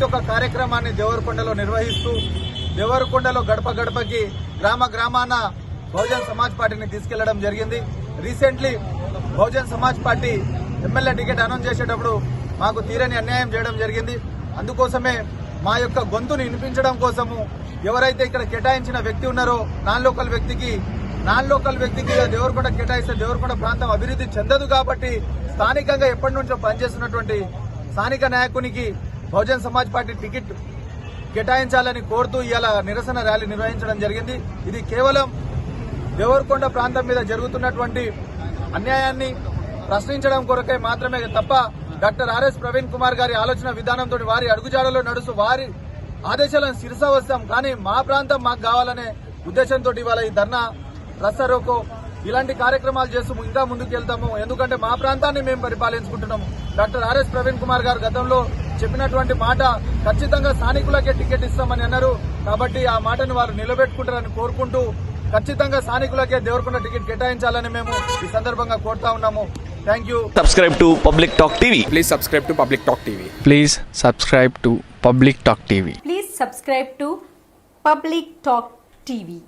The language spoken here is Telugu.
ప్రతి ఒక్క కార్యక్రమాన్ని దేవరకొండలో నిర్వహిస్తూ దేవరకొండలో గడప గడపకి గ్రామ గ్రామాన బహుజన్ సమాజ్ పార్టీని తీసుకెళ్ళడం జరిగింది. Recently Bahujan Samaj party MLA ticket announce చేసేటప్పుడు మాకు తీరని అన్యాయం చేయడం జరిగింది. అందుకోసమే మా యొక్క గొంతుని వినిపించడం కోసము ఎవరైతే ఇక్కడ కేటాయించిన వ్యక్తి ఉన్నారో నాన్ లోకల్ వ్యక్తికి నాన్ లోకల్ వ్యక్తికి దేవరకొండ కేటాయిస్తే దేవరకొండ ప్రాంతం అభివృద్ధి చెందదు కాబట్టి స్థానికంగా ఎప్పటి నుంచో పనిచేస్తున్నటువంటి స్థానిక నాయకునికి బహుజన్ సమాజ్ పార్టీ టికెట్ కేటాయించాలని కోరుతూ ఇలా నిరసన ర్యాలీ నిర్వహించడం జరిగింది. ఇది కేవలం దేవరకొండ ప్రాంతం మీద జరుగుతున్నటువంటి అన్యాయాన్ని ప్రశ్నించడం కొరకే మాత్రమే తప్ప డాక్టర్ ఆర్ఎస్ ప్రవీణ్ కుమార్ గారి ఆలోచన విధానంతో వారి అడుగుజాడలో నడుస్తూ వారి ఆదేశాలను శిరసావస్తాం కానీ మా ప్రాంతం మాకు కావాలనే ఉద్దేశంతో ఇవాళ ఈ ధర్నా రస్తారోకో ఇలాంటి కార్యక్రమాలు చేస్తూ ఇంకా ముందుకు వెళ్తాము ఎందుకంటే మా ప్రాంతాన్ని మేము పరిపాలించుకుంటున్నాము. Doctor R S Praveen Kumar గారు గతంలో చెప్పినటువంటి మాట ఖచ్చితంగా స్థానికులకే టికెట్ ఇస్తామని అన్నారు. కాబట్టి ఆ మాటను వారు నిలబెట్టుకుంటారని కోరుకుంటూ ఖచ్చితంగా స్థానికులకే దేవరకొండ టికెట్ కేటాయించాలని మేము ఈ సందర్భంగా కోరుతా ఉన్నాము. Thank you subscribe to public talk TV please subscribe to public talk TV please subscribe to public talk TV please subscribe to public talk TV